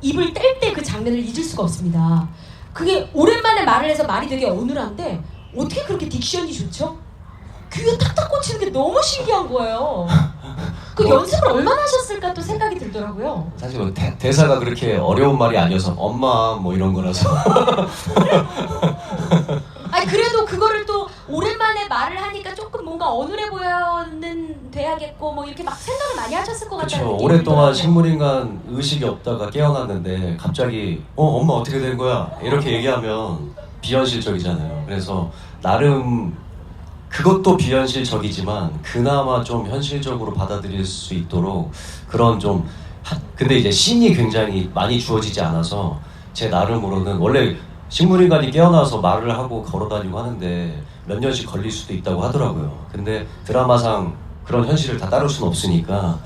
입을 뗄 때 그 장면을 잊을 수가 없습니다. 그게 오랜만에 말을 해서 말이 되게 어눌한데 어떻게 그렇게 딕션이 좋죠? 귀에 탁탁 꽂히는 게 너무 신기한 거예요. 그 어. 연습을 얼마나 하셨을까 또 생각이 들더라고요. 사실 뭐 대, 대사가 그렇게 어려운 말이 아니어서 엄마 뭐 이런 거라서 아니 그래도 그거를 또 오랜만에 말을 하니까 조금 뭔가 어눌해 보여는 돼야겠고 뭐 이렇게 막 생각을 많이 하셨을 것 같다는 그렇죠. 오랫동안. 식물인간 의식이 없다가 깨어났는데 갑자기 어 엄마 어떻게 된 거야 이렇게 얘기하면 비현실적이잖아요. 그래서 나름 그것도 비현실적이지만 그나마 좀 현실적으로 받아들일 수 있도록 그런 좀 하- 근데 이제 신이 굉장히 많이 주어지지 않아서 제 나름으로는 원래 식물인간이 깨어나서 말을 하고 걸어다니고 하는데 몇 년씩 걸릴 수도 있다고 하더라고요. 근데 드라마상 그런 현실을 다 따를 수는 없으니까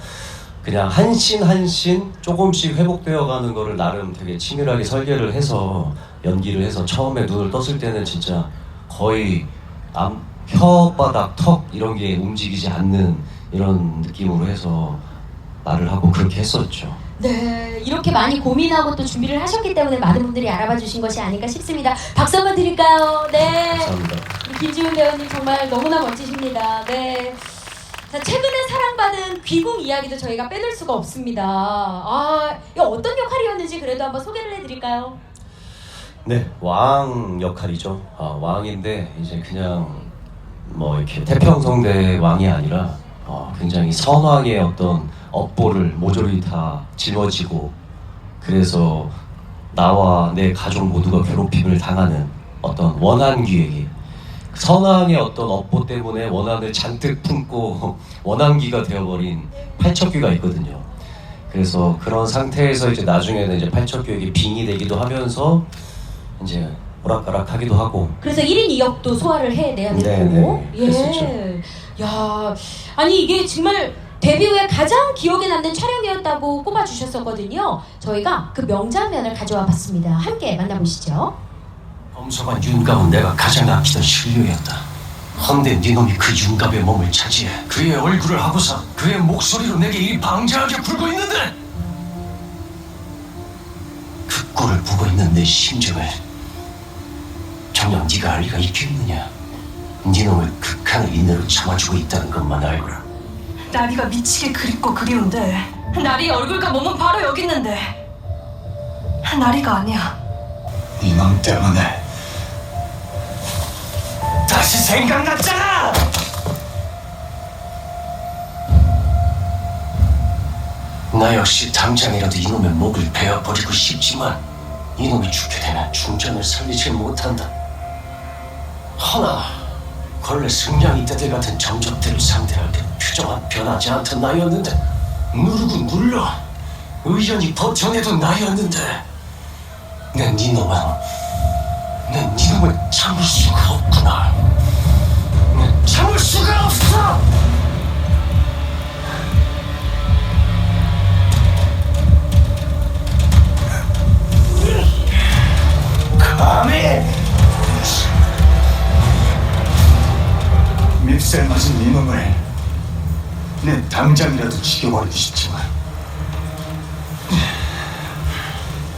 그냥 한씬한씬 조금씩 회복되어 가는 거를 나름 되게 치밀하게 설계를 해서 연기를 해서 처음에 눈을 떴을 때는 진짜 거의 암, 혀바닥, 턱 이런 게 움직이지 않는 이런 느낌으로 해서 말을 하고 그렇게 했었죠. 네, 이렇게 많이 고민하고 또 준비를 하셨기 때문에 많은 분들이 알아봐 주신 것이 아닐까 싶습니다. 박수 한번 드릴까요? 네. 감사합니다. 우리 김지훈 배우님 정말 너무나 멋지십니다. 네. 자, 최근에 사랑받은 귀궁 이야기도 저희가 빼놓을 수가 없습니다. 아, 이거 어떤 역할이었는지 그래도 한번 소개를 해드릴까요? 네, 왕 역할이죠. 아, 왕인데 이제 그냥 뭐 이렇게 태평성대 왕이 아니라 어, 굉장히 선왕의 어떤 업보를 모조리 다 짊어지고 그래서 나와 내 가족 모두가 괴롭힘을 당하는 어떤 원한기에게 선왕의 어떤 업보 때문에 원한을 잔뜩 품고 원한기가 되어버린 팔척귀가 있거든요. 그래서 그런 상태에서 이제 나중에는 이제 팔척귀에게 빙이 되기도 하면서 이제 오락가락하기도 하고 그래서 1인 2역도 소화를 해내야 네, 되고. 네, 그랬었죠. 예. 야, 아니 이게 정말 데뷔 후에 가장 기억에 남는 촬영이었다고 꼽아주셨었거든요. 저희가 그 명장면을 가져와 봤습니다. 함께 만나보시죠. 엄성한 윤갑은 내가 가장 아끼던 신료였다. 헌데 네놈이 그 윤갑의 몸을 차지해 그의 얼굴을 하고서 그의 목소리로 내게 이 방자하게 굴고 있는데 그 꼴을 보고 있는 내 심정을 정녕 네가 알 리가 있겠느냐 네놈을 극한의 인내로 참아주고 있다는 것만 알거라 나리가 미치게 그립고 그리운데 나리 얼굴과 몸은 바로 여기 있는데 나리가 아니야. 이놈 때문에 다시 생각났잖아! 나 역시 당장이라도 이놈의 목을 베어버리고 싶지만 이놈이 죽게 되면 중전을 살리지 못한다. 허나 원래 승량이 때들 같은 정적들을 때 표정은 변하지 않던 나였는데 누르고 눌러 의연히 버텨내던 나였는데 난 이놈은 난 이놈을 참을 수가 없구나. 난 참을 수가 없어 당장이라도 죽여버리고 싶지만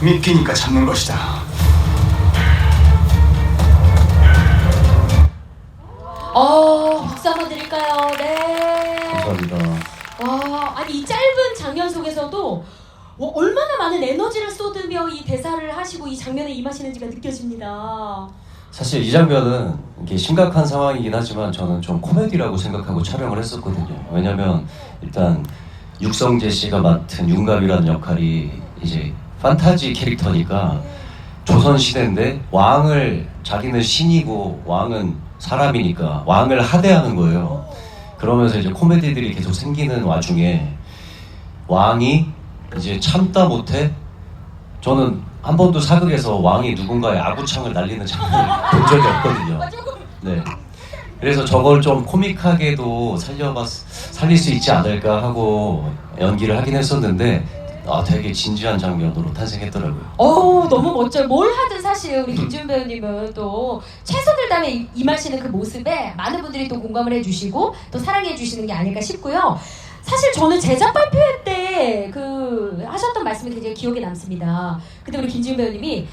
믿기니까 잡는 것이다. 어, 박수 한번 드릴까요? 네. 감사합니다. 와, 아니 이 짧은 장면 속에서도 와, 얼마나 많은 에너지를 쏟으며 이 대사를 하시고 이 장면에 임하시는지가 느껴집니다. 사실 이 장면은 이게 심각한 상황이긴 하지만 저는 좀 코미디라고 생각하고 촬영을 했었거든요. 왜냐면 일단 육성재 씨가 맡은 윤갑이라는 역할이 이제 판타지 캐릭터니까 조선 시대인데 왕을 자기는 신이고 왕은 사람이니까 왕을 하대하는 거예요. 그러면서 이제 코미디들이 계속 생기는 와중에 왕이 이제 참다 못해 저는 한 번도 사극에서 왕이 누군가의 아구창을 날리는 장면을 본 적이 없거든요. 네. 그래서 저걸 좀 코믹하게도 살려봤 살릴 수 있지 않을까 하고 연기를 하긴 했었는데 아 되게 진지한 장면으로 탄생했더라고요. 어우 너무 멋져요. 뭘 하든 사실 우리 김지훈 배우님은 또 최선을 다해 임- 임하시는 그 모습에 많은 분들이 또 공감을 해주시고 또 사랑해 주시는 게 아닐까 싶고요. 사실 저는 제작 발표회 때그 하셨던 말씀이 굉장히 기억에 남습니다. 근데 우리 김지훈 배우님이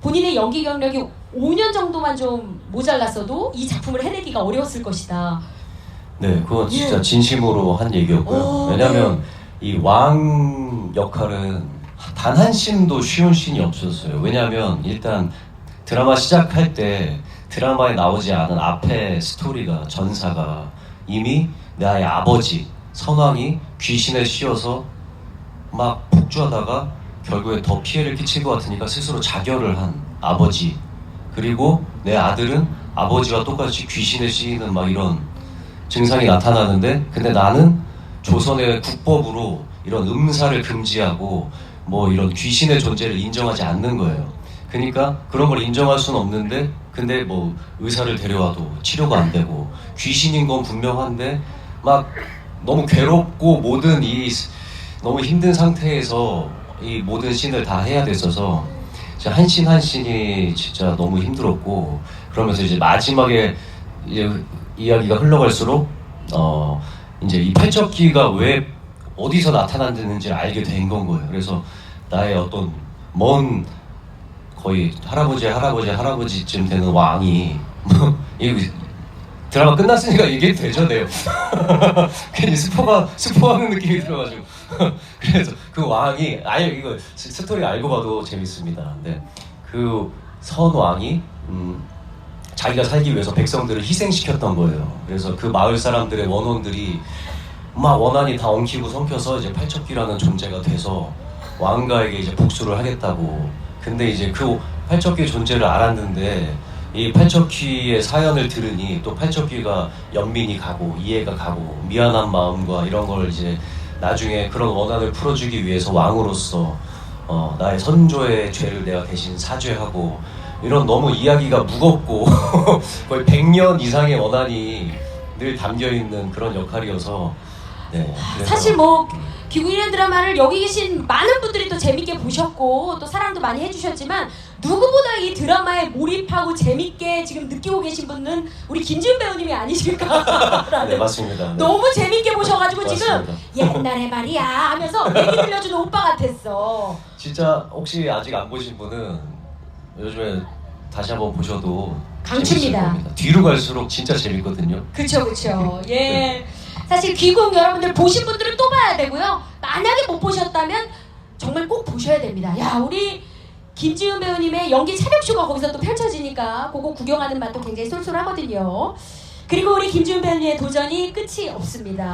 본인의 연기 경력이 5년 정도만 좀 모자랐어도 이 작품을 해내기가 어려웠을 것이다. 네, 그건 진짜 예. 진심으로 한 얘기였고요. 오, 왜냐면 이왕 역할은 단 한 씬도 쉬운 씬이 없었어요. 왜냐면 일단 드라마 시작할 때 드라마에 나오지 않은 앞에 스토리가 전사가 이미 나의 아버지 선왕이 귀신에 씌어서 막 폭주하다가 결국에 더 피해를 끼칠 것 같으니까 스스로 자결을 한 아버지 그리고 내 아들은 아버지와 똑같이 귀신에 씌이는 막 이런 증상이 나타나는데 근데 나는 조선의 국법으로 이런 음사를 금지하고 뭐 이런 귀신의 존재를 인정하지 않는 거예요. 그러니까 그런 걸 인정할 수는 없는데 근데 뭐 의사를 데려와도 치료가 안 되고 귀신인 건 분명한데 막 너무 괴롭고 모든 이 스- 너무 힘든 상태에서 이 모든 씬을 다 해야 됐어서 한 씬 한 씬이 진짜 너무 힘들었고 그러면서 이제 마지막에 이제 이야기가 흘러갈수록 어 이제 이 팔척기가 왜 어디서 나타났는지를 알게 된 건 거예요. 그래서 나의 어떤 먼 거의 할아버지 할아버지 할아버지쯤 되는 왕이 이 드라마 끝났으니까 얘기해도 되죠, 네. 괜히 스포가 스포하는 느낌이 들어가지고 그래서 그 왕이 아예 이거 스- 스토리 알고 봐도 재밌습니다. 근데 그 선왕이 음, 자기가 살기 위해서 백성들을 희생시켰던 거예요. 그래서 그 마을 사람들의 원혼들이 막 원한이 다 엉키고 성켜서 이제 팔척기라는 존재가 돼서 왕가에게 이제 복수를 하겠다고. 근데 이제 그 팔척기 존재를 알았는데 이 팔척기의 사연을 들으니 또 팔척기가 연민이 가고 이해가 가고 미안한 마음과 이런 걸 이제 나중에 그런 원한을 풀어주기 위해서 왕으로서 어, 나의 선조의 죄를 내가 대신 사죄하고 이런 너무 이야기가 무겁고 거의 100년 이상의 원한이 늘 담겨 있는 그런 역할이어서 네, 그래서- 사실 뭐 귀국이라는 드라마를 여기 계신 많은 분들이 또 재밌게 보셨고 또 사랑도 많이 해주셨지만 누구보다 이 드라마에 몰입하고 재밌게 지금 느끼고 계신 분은 우리 김지훈 배우님이 아니실까라는 네 맞습니다. 네. 너무 재밌게 보셔가지고 지금. 옛날에 말이야 하면서 얘기 들려주는 오빠 같았어. 진짜 혹시 아직 안 보신 분은 요즘에 다시 한번 보셔도 강추입니다. 재밌을 겁니다. 뒤로 갈수록 진짜 재밌거든요. 그쵸 그쵸 예 사실 귀국 여러분들 보신 분들은 또 봐야 되고요 만약에 못 보셨다면 정말 꼭 보셔야 됩니다 야 우리 김지훈 배우님의 연기 차력쇼가 거기서 또 펼쳐지니까 그거 구경하는 맛도 굉장히 쏠쏠하거든요. 그리고 우리 김지훈 배우님의 도전이 끝이 없습니다